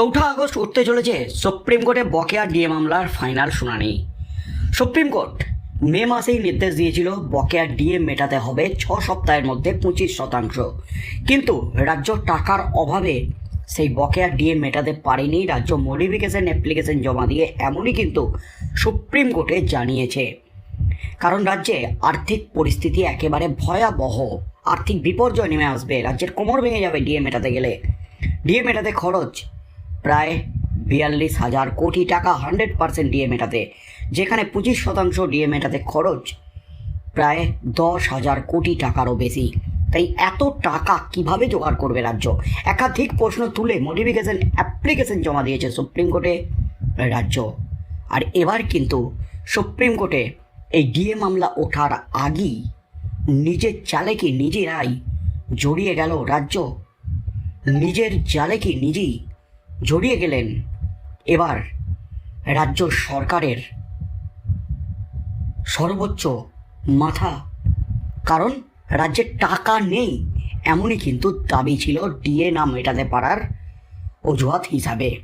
চৌঠা আগস্ট উঠতে চলেছে সুপ্রিম কোর্টে বকেয়া ডিএ মামলার ফাইনাল শুনানি। সুপ্রিম কোর্ট মে মাসেই নির্দেশ দিয়েছিল বকেয়া ডিএ মেটাতে হবে ছ সপ্তাহের মধ্যে পঁচিশ শতাংশ। কিন্তু রাজ্য টাকার অভাবে সেই বকেয়া ডিএ মেটাতে পারেনি রাজ্য মডিফিকেশন অ্যাপ্লিকেশন জমা দিয়ে, এমনই কিন্তু সুপ্রিম কোর্টে জানিয়েছে। কারণ রাজ্যে আর্থিক পরিস্থিতি একেবারে ভয়াবহ। আর্থিক বিপর্যয় নেমে আসবে, রাজ্যের কোমর ভেঙে যাবে ডিএ মেটাতে গেলে। ডিএ মেটাতে খরচ প্রায় বিয়াল্লিশ হাজার কোটি টাকা হান্ড্রেড পার্সেন্ট ডিএ মেটাতে, যেখানে পঁচিশ শতাংশ ডিএ মেটাতে খরচ প্রায় দশ হাজার কোটি টাকারও বেশি। তাই এত টাকা কীভাবে জোগাড় করবে রাজ্য? একাধিক প্রশ্ন তুলে মডিফিকেশন অ্যাপ্লিকেশন জমা দিয়েছে সুপ্রিম কোর্টে রাজ্য। আর এবার কিন্তু সুপ্রিম কোর্টে এই ডিএ মামলা ওঠার আগেই নিজের চালে কি নিজেরাই জড়িয়ে গেল রাজ্য? নিজের জালে কি নিজেই জড়িয়ে গেলেন। এবার রাজ্য সরকারের সর্বোচ্চ মাথা, কারণ রাজ্যে টাকা নেই, এমনই কিন্তু দাবি ছিল ডিএ না মেটাতে পারার অজুহাত হিসাবে।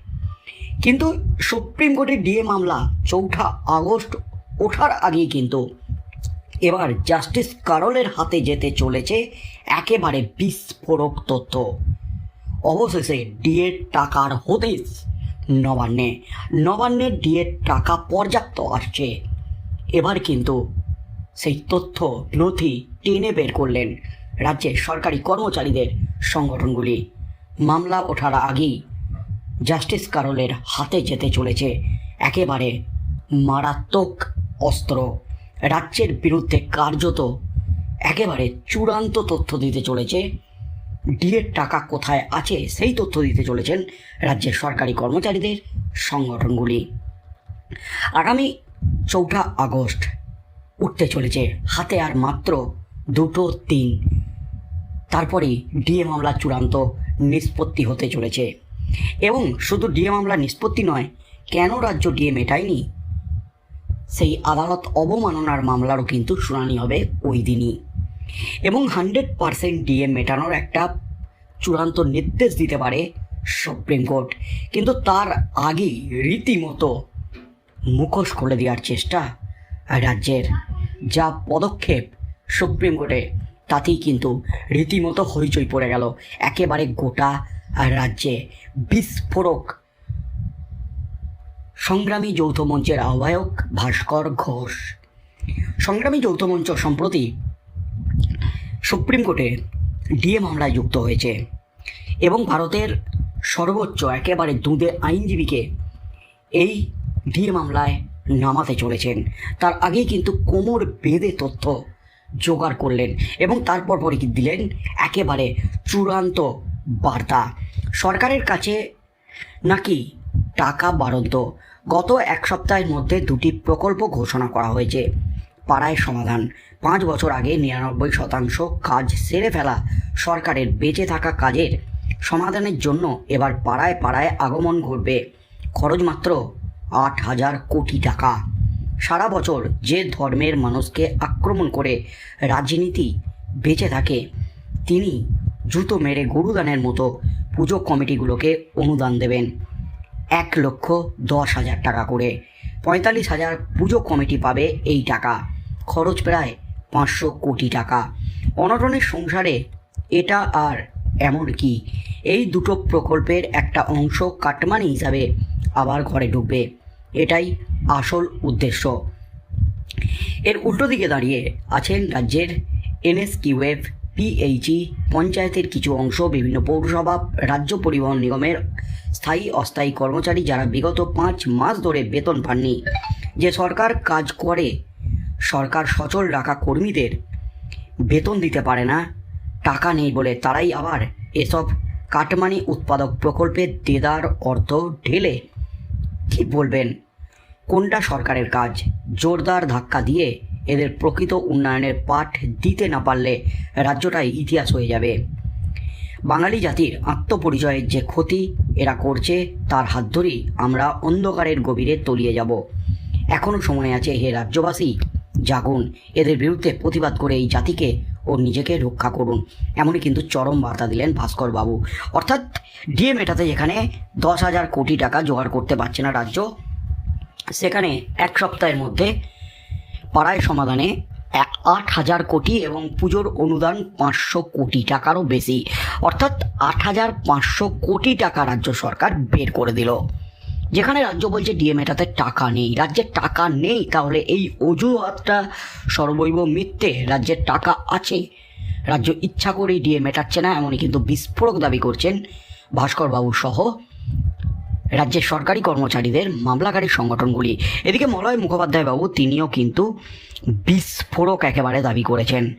কিন্তু সুপ্রিম কোর্টের ডিএ মামলা চৌঠা আগস্ট ওঠার আগেই কিন্তু এবার জাস্টিস কারলের হাতে যেতে চলেছে একেবারে বিস্ফোরক তথ্য। অবশেষে ডিএর টাকার হদিস নবান্নে নবান্নে ডিএর টাকা পর্যাপ্ত আসছে। এবার কিন্তু সেই তথ্য নথি টেনে বের করলেন রাজ্যের সরকারি কর্মচারীদের সংগঠনগুলি। মামলা ওঠার আগেই জাস্টিস কারলের হাতে যেতে চলেছে একেবারে মারাত্মক অস্ত্র। রাজ্যের বিরুদ্ধে কার্যত একেবারে চূড়ান্ত তথ্য দিতে চলেছে ডিএর টাকা কোথায় আছে সেই তথ্য দিতে চলেছেন রাজ্যের সরকারি কর্মচারীদের সংগঠনগুলি। আগামী চৌঠা আগস্ট উঠতে চলেছে হাতে আর মাত্র দুটো দিন তারপরে ডিএ মামলা চূড়ান্ত নিষ্পত্তি হতে চলেছে। এবং শুধু ডিএ মামলা নিষ্পত্তি নয়, কেন রাজ্য ডিএ মেটায়নি? সেই আদালত অবমাননার মামলারও কিন্তু শুনানি হবে ওই দিনই। এবং হান্ড্রেড পারসেন্ট ডিএ মেটানোর একটা চূড়ান্ত নির্দেশ দিতে পারে সুপ্রিম কোর্ট। কিন্তু তার আগেই রীতিমতো মুখোশ খুলে দেওয়ার চেষ্টা রাজ্যের যা পদক্ষেপ সুপ্রিম কোর্টে, তাতেই কিন্তু রীতিমতো হইচই পড়ে গেল। একেবারে গোটা রাজ্যে বিস্ফোরক। সংগ্রামী যৌথ মঞ্চের আহ্বায়ক ভাস্কর ঘোষ। সংগ্রামী যৌথ মঞ্চ সম্প্রতি সুপ্রিম কোর্টে ডিএ মামলায় যুক্ত হয়েছে এবং ভারতের সর্বোচ্চ একেবারে দুধে আইনজীবীকে এই ডিএ মামলায় নামাতে চলেছেন। তার আগেই কিন্তু কোমর বেঁধে তথ্য জোগাড় করলেন এবং তারপর পরে কি দিলেন একেবারে চূড়ান্ত বার্তা। সরকারের কাছে নাকি টাকা বাড়ন্ত গত এক সপ্তাহের মধ্যে দুটি প্রকল্প ঘোষণা করা হয়েছে। পাড়ায় সমাধান। পাঁচ বছর আগে নিরানব্বই শতাংশ কাজ সেরে ফেলা সরকারের বেঁচে থাকা কাজের সমাধানের জন্য এবার পাড়ায় পাড়ায় আগমন ঘটবে। খরচ মাত্র আট হাজার কোটি টাকা। সারা বছর যে ধর্মের মানুষকে আক্রমণ করে রাজনীতি বেঁচে থাকে, তিনি জুতো মেরে গরুদানের মতো পুজো কমিটিগুলোকে অনুদান দেবেন। এক লক্ষ দশ হাজার টাকা করে। পঁয়তাল্লিশ হাজার পুজো কমিটি পাবে এই টাকা। খরচ প্রায় পাঁচশো কোটি টাকা। অনটনের সংসারে এটা আর এমন কি? এই দুটো প্রকল্পের একটা অংশ কাটমানি হিসাবে আবার ঘরে ঢুকবে। এটাই আসল উদ্দেশ্য। এর উল্টো দিকে দাঁড়িয়ে আছেন রাজ্যের এনএসকিউএফ, পিএইচই, পঞ্চায়েতের কিছু অংশ, বিভিন্ন পৌরসভা, রাজ্য পরিবহন নিগমের স্থায়ী অস্থায়ী কর্মচারী যারা বিগত পাঁচ মাস ধরে বেতন পাননি। যে সরকার কাজ করে সরকার সচল রাখা কর্মীদের বেতন দিতে পারে না। টাকা নেই বলে তারাই আবার এসব কাটমানি উৎপাদক প্রকল্পের দেদার অর্থ ঢেলে। কি বলবেন? কোনটা সরকারের কাজ? জোরদার ধাক্কা দিয়ে এদের প্রকৃত উন্নয়নের পাঠ দিতে না পারলে রাজ্যটাই ইতিহাস হয়ে যাবে। বাঙালি জাতির আত্মপরিচয়ের যে ক্ষতি এরা করছে, তার হাত ধরেই আমরা অন্ধকারের গভীরে তলিয়ে যাব। এখনও সময় আছে হে রাজ্যবাসী। জাগুন। এদের বিরুদ্ধে প্রতিবাদ করে এই জাতিকে ও নিজেকে রক্ষা করুন। এমনই কিন্তু চরম বার্তা দিলেন ভাস্কর বাবু অর্থাৎ ডিএ মেটাতে যেখানে দশ হাজার কোটি টাকা জোগাড় করতে পারছে না রাজ্য। সেখানে এক সপ্তাহের মধ্যে পাড়ায় সমাধানে এক আট হাজার কোটি এবং পুজোর অনুদান পাঁচশো কোটি টাকারও বেশি। অর্থাৎ আট হাজার পাঁচশো কোটি টাকা রাজ্য সরকার বের করে দিল। যেখানে রাজ্য বলছে ডিএ মেটাতে টাকা নেই। রাজ্যের টাকা নেই, তাহলে এই অজুহাতটা সর্বৈব মিথ্যে। রাজ্যের টাকা আছে। রাজ্য ইচ্ছা করেই ডিএ মেটাচ্ছে না, এমনই কিন্তু বিস্ফোরক দাবি করছেন ভাস্কর বাবু সহ রাজ্যের সরকারি কর্মচারীদের মামলাকারী সংগঠনগুলি। এদিকে মলয় মুখোপাধ্যায় বাবু তিনিও কিন্তু বিস্ফোরক একেবারে দাবি করেছেন।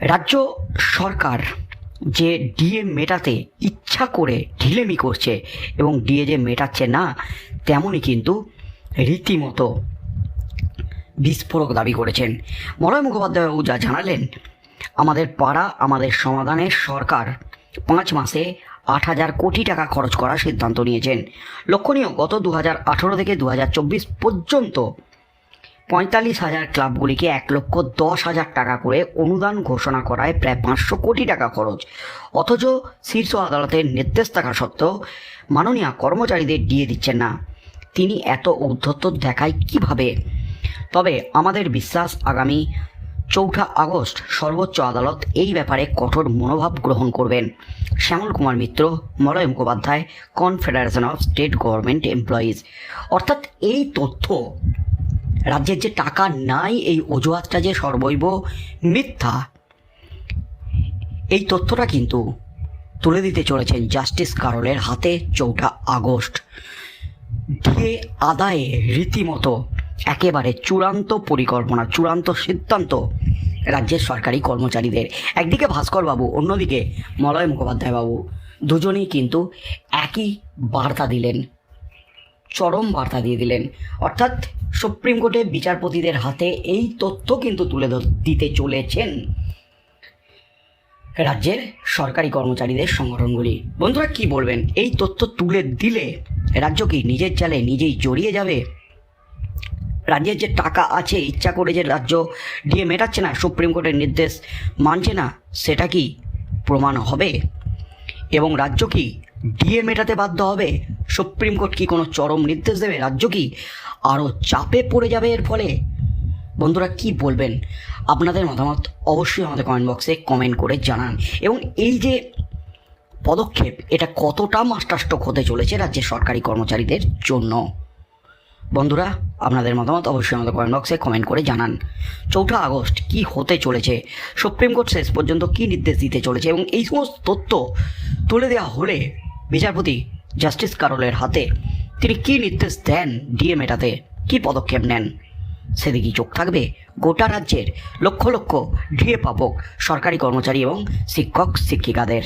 রাজ্য সরকার যে ডিএ মেটাতে ইচ্ছা করে ঢিলেমি করছে এবং ডিএ যে মেটাচ্ছে না, তেমনই কিন্তু রীতিমতো বিস্ফোরক দাবি করেছেন। মলয় মুখোপাধ্যায় বাবু যা জানালেন, আমাদের পাড়া, আমাদের সমাধানে সরকার পাঁচ মাসে আট হাজার কোটি টাকা খরচ করার সিদ্ধান্ত নিয়েছেন। লক্ষণীয়, গত দু হাজার আঠেরো থেকে দু হাজার চব্বিশ পর্যন্ত পঁয়তাল্লিশ হাজার ক্লাবগুলিকে এক লক্ষ দশ হাজার টাকা করে অনুদান ঘোষণা করায় প্রায় পাঁচশো কোটি টাকা খরচ। অথচ শীর্ষ আদালতের নির্দেশ থাকা সত্ত্বেও মাননীয় কর্মচারীদের দিয়ে দিচ্ছেন না। তিনি এত ঔদ্ধত্য দেখায় কীভাবে? তবে আমাদের বিশ্বাস, আগামী চৌঠা আগস্ট সর্বোচ্চ আদালত এই ব্যাপারে কঠোর মনোভাব গ্রহণ করবেন। Shyamal Kumar Mitra, Malay Mukhopadhyay, confederation of state government employees. অর্থাৎ এই তথ্য রাজ্যের যে টাকা নাই, এই অজুহাতটা যে সর্বৈব মিথ্যা, এই তথ্যটা কিন্তু তুলে দিতে চলেছেন জাস্টিস কারলের হাতে চৌঠা আগস্ট। দিয়ে আদায়ে রীতিমতো একেবারে চূড়ান্ত পরিকল্পনা, চূড়ান্ত সিদ্ধান্ত রাজ্যের সরকারি কর্মচারীদের। একদিকে ভাস্কর বাবু, অন্যদিকে মলয় মুখোপাধ্যায় বাবু। দুজনেই কিন্তু একই বার্তা দিলেন। চরম বার্তা দিয়ে দিলেন। অর্থাৎ সুপ্রিম কোর্টে বিচারপতিদের হাতে এই তথ্য কিন্তু তুলে দিতে চলেছেন রাজ্যের সরকারি কর্মচারীদের সংগঠনগুলি। বন্ধুরা, কি বলবেন? এই তথ্য তুলে দিলে রাজ্য কি নিজের চালে নিজেই জড়িয়ে যাবে? রাজ্যের যে টাকা আছে, ইচ্ছা করে যে রাজ্য দিয়ে মেটাচ্ছে না, সুপ্রিম কোর্টের নির্দেশ মানছে না, সেটা কি প্রমাণ হবে? এবং রাজ্য কি ডিএ মেটাতে বাধ্য হবে? সুপ্রিম কোর্ট কি কোনো চরম নির্দেশ দেবে রাজ্য কি? আরও চাপে পড়ে যাবে এর ফলে? বন্ধুরা, কি বলবেন? আপনাদের মতামত অবশ্যই আমাদের কমেন্ট বক্সে কমেন্ট করে জানান। এবং এই যে পদক্ষেপ, এটা কতটা মাস্টারস্ট্রোক হতে চলেছে রাজ্যের সরকারি কর্মচারীদের জন্য? বন্ধুরা, আপনাদের মতামত অবশ্যই আমাদের কমেন্ট বক্সে কমেন্ট করে জানান। চৌঠা আগস্ট কি হতে চলেছে? সুপ্রিম কোর্ট শেষ পর্যন্ত কি নির্দেশ দিতে চলেছে? এবং এই সমস্ত তথ্য তুলে দেওয়া হলে বিচারপতি জাস্টিস কারলের হাতে। তিনি কি নির্দেশ দেন ডিএ মেটাতে? কি পদক্ষেপ নেন? সেদিকেই চোখ থাকবে? গোটা রাজ্যের লক্ষ লক্ষ ডিএ পাবক, সরকারি কর্মচারী এবং শিক্ষক, শিক্ষিকাদের।